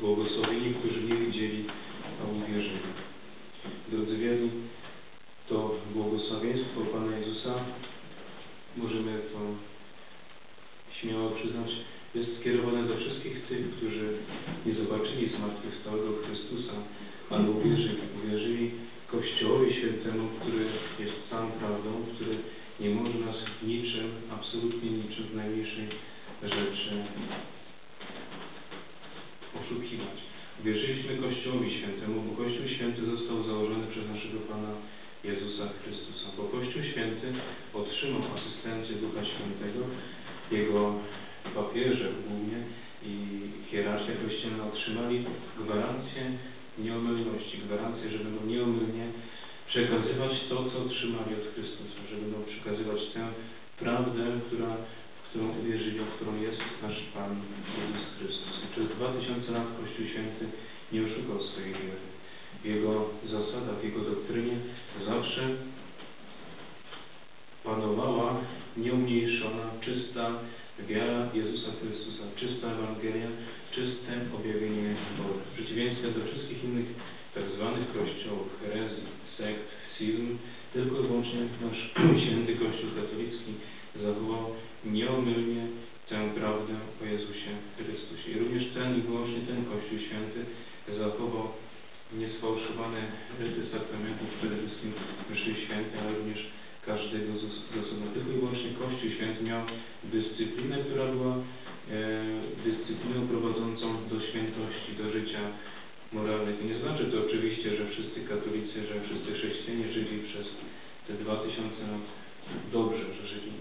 Błogosławieni, którzy nie widzieli, a uwierzyli. Drodzy wierni, to błogosławieństwo Pana Jezusa, możemy to śmiało przyznać, jest skierowane do wszystkich tych, którzy nie zobaczyli zmartwychwstałego Chrystusa, ale uwierzyli. Uwierzyli Kościołowi Świętemu, który jest sam prawdą, który nie może nas w niczym, absolutnie niczym, w najmniejszej rzeczy oszukiwać. Wierzyliśmy Kościołowi Świętemu, bo Kościół Święty został założony przez naszego Pana Jezusa Chrystusa. Bo Kościół Święty otrzymał asystencję Ducha Świętego, Jego papieże głównie i hierarchia kościelna otrzymali gwarancję nieomylności, gwarancję, że będą nieomylnie przekazywać to, co otrzymali od Chrystusa, że będą przekazywać tę prawdę, która, w którą uwierzyli, w którą jest nasz Pan Jezus Chrystus. I przez dwa tysiące lat Kościół Święty nie oszukał swojej wiery. W Jego zasadach, w Jego doktrynie zawsze panowała nieumniejszona, czysta wiara Jezusa Chrystusa, czysta Ewangelia, czyste objawienie Boże. W przeciwieństwie do wszystkich innych tak zwanych kościołów, herezji, sekt, schizm, tylko i wyłącznie nasz święty Kościół katolicki zawołał nieomylnie tę prawdę o Jezusie Chrystusie. I również ten i wyłącznie ten Kościół Święty zachował niesfałszowane ryty sakramentów, przede wszystkim mszy świętej, ale również każdego z, osobna. Tylko i wyłącznie Kościół Święty miał dyscyplinę, która była e, dyscypliną prowadzącą do świętości, do życia moralnego. Nie znaczy to oczywiście, że wszyscy katolicy, że wszyscy chrześcijanie żyli przez te dwa tysiące lat dobrze, że żyli,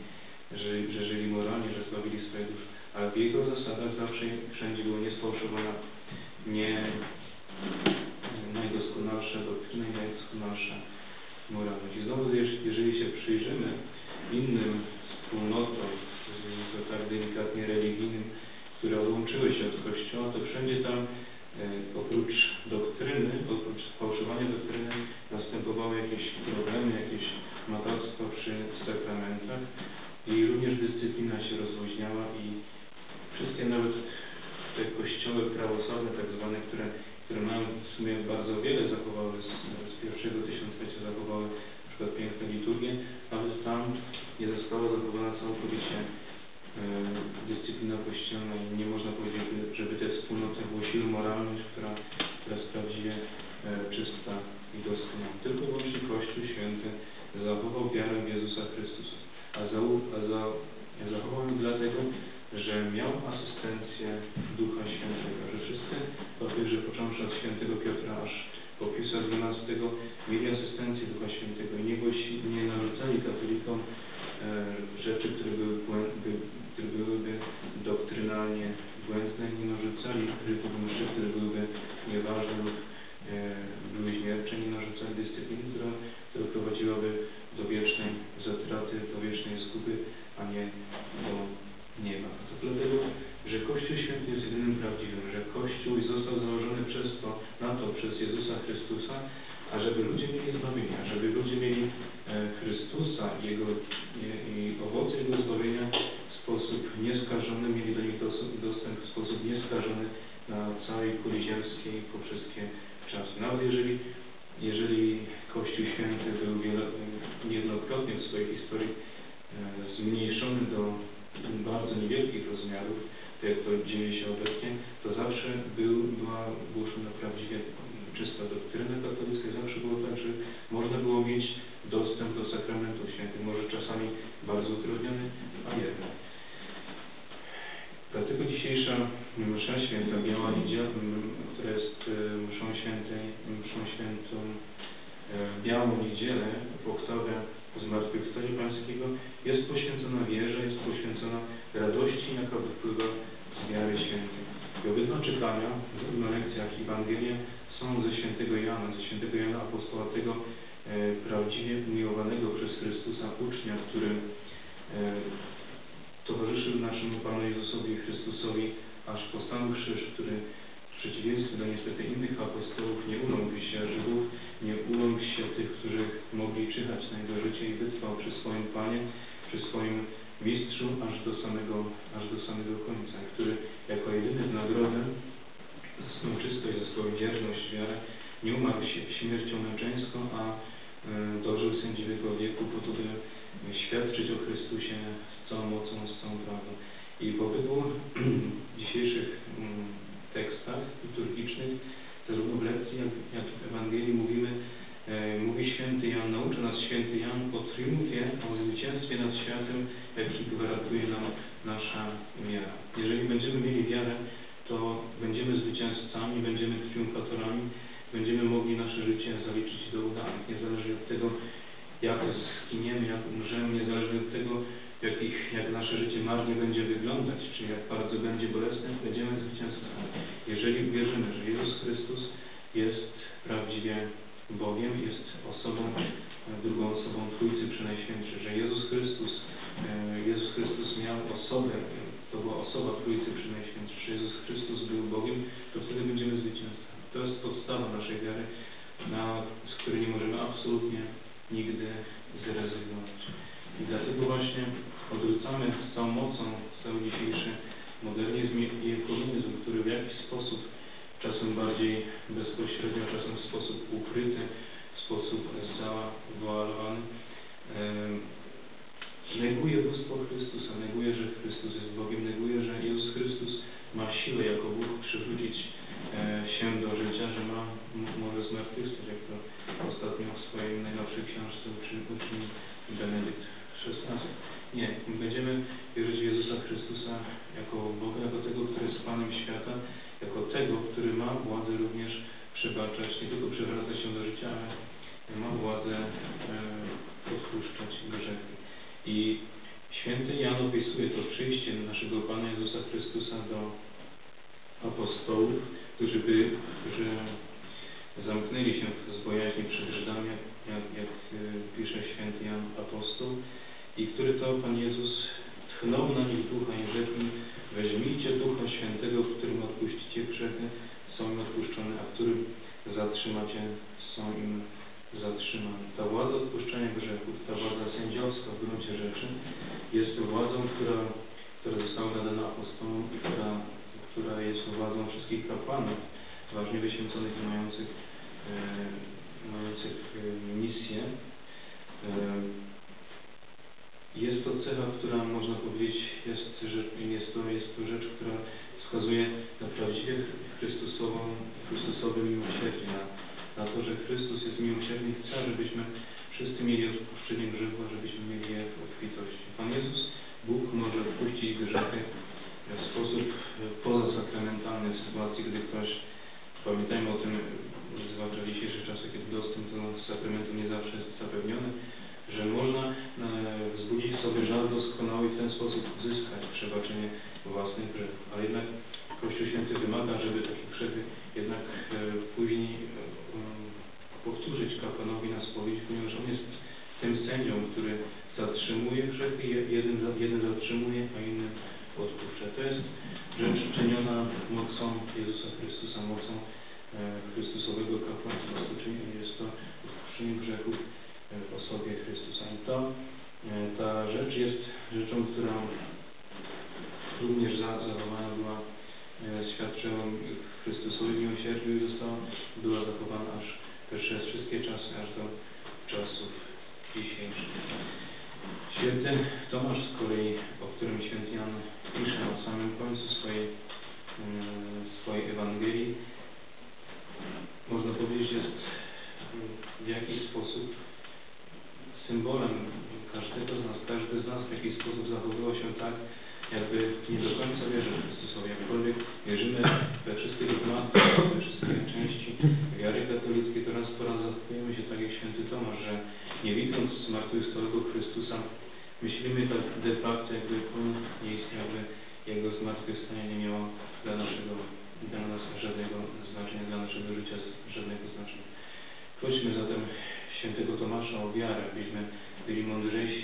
że, że żyli moralnie, że sławili swoje dusze, ale w jego zasadach zawsze wszędzie była niesfałszowana, nie nie została zachowana całkowicie e, dyscyplina kościelna i nie można powiedzieć, żeby te wspólnoty głosiły moralność, która, która jest prawdziwie czysta i doskonała. Tylko wyłącznie Kościół Święty zachował wiarę w Jezusa Chrystusa. A, za, a za, zachował ją dlatego, że miał asystencję Ducha Świętego, że wszyscy papieże, począwszy od świętego Piotra aż po Piusa XII, mieli asystencję Ducha Świętego i nie, głosi, nie narzucali katolikom e, rzeczy, które, były, by, które byłyby doktrynalnie błędne, nie narzucali rytów mszy, które byłyby nieważne lub e, były śmiercze, nie narzucali dyscypliny, która, która prowadziłaby do wiecznej zatraty, do wiecznej zguby, a nie do nieba. To dlatego, że Kościół Święty jest jedynym prawdziwym, że Kościół został założony przez to, na to przez Jezusa Chrystusa, a żeby ludzie mieli zbawienia, żeby ludzie mieli e, Chrystusa i, jego, i, i owoce Jego zbawienia w sposób nieskażony, mieli do nich dostęp w sposób nieskażony na całej kuli ziemskiej po wszystkie czasy. Nawet jeżeli, jeżeli Kościół Święty był wiele, niejednokrotnie w swojej historii e, zmniejszony do bardzo niewielkich rozmiarów, jak to dzieje się obecnie, to zawsze był, była tego e, prawdziwie umiłowanego przez Chrystusa ucznia, który e, towarzyszył naszemu Panu Jezusowi Chrystusowi aż po sam krzyż, który w przeciwieństwie do niestety innych apostołów nie uląkł się Żydów, nie uląkł się tych, którzy mogli czyhać na jego życie i wytrwał przy swoim Panie, przy swoim Mistrzu aż do samego, aż do samego końca, który jako jedyny w nagrodę za swoją czystość, za swoją wierność, wiarę nie umarł się śmiercią Królestwo, a e, dążył sędziwy wieku po to, by świadczyć o Chrystusie z całą mocą, z całą prawdą. strategic vision is ma władzę również przebaczać, nie tylko przywracać się do życia, ale ma władzę e, odpuszczać grzechy. I święty Jan opisuje to przyjście naszego Pana Jezusa Chrystusa do apostołów, którzy by, którzy zamknęli się w zbojaźni przed Żydami, jak, jak, jak e, która, która jest władzą wszystkich kapłanów, ważnie wyświęconych i mających, e, mających e, misję. E, jest to cecha, która można powiedzieć, jest, rzecz, jest, to, jest to rzecz, która wskazuje na prawdziwie Chrystusową, Chrystusowe miłosierdzie przebaczenie własnych grzechów. Ale jednak Kościół Święty wymaga, żeby takie grzechy jednak e, później e, powtórzyć kapłanowi na spowiedź, ponieważ on jest tym sędzią, który zatrzymuje grzechy, jeden, jeden zatrzymuje, a inny odpuszcza. To jest rzecz czyniona mocą Jezusa Chrystusa, mocą e, Chrystusowego kapłanstwa. Jest to odpuszczenie grzechów sposób zachowywał się tak, jakby nie do końca wierzył w Chrystusowi, jakkolwiek wierzymy we wszystkie dogmaty, we wszystkie części wiary katolickiej, to raz po raz zachowujemy się tak jak święty Tomasz, że nie widząc zmartwychwstałego Chrystusa, myślimy tak de facto, jakby On nie istniał, by Jego zmartwychwstanie nie miało dla naszego dla nas żadnego znaczenia, dla naszego życia żadnego znaczenia. Prośmy zatem świętego Tomasza o wiarę, byśmy byli mądrzejsi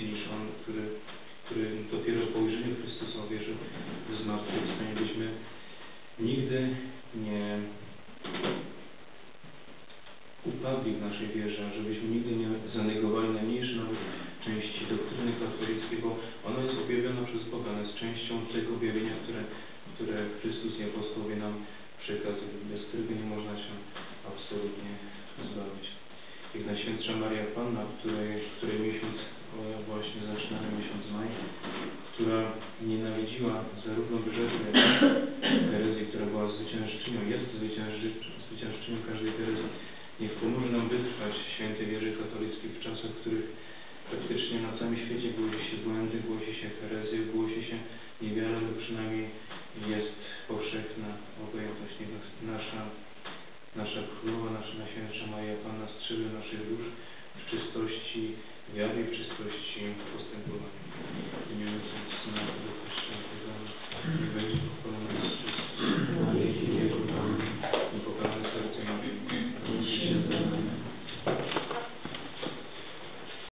nasza Królowa, nasza Najświętsza Maria Panna, strzeże naszych dusz w czystości wiary i w czystości postępowania. W imieniu Syna Ducha Świętego, nie będzie pochwalony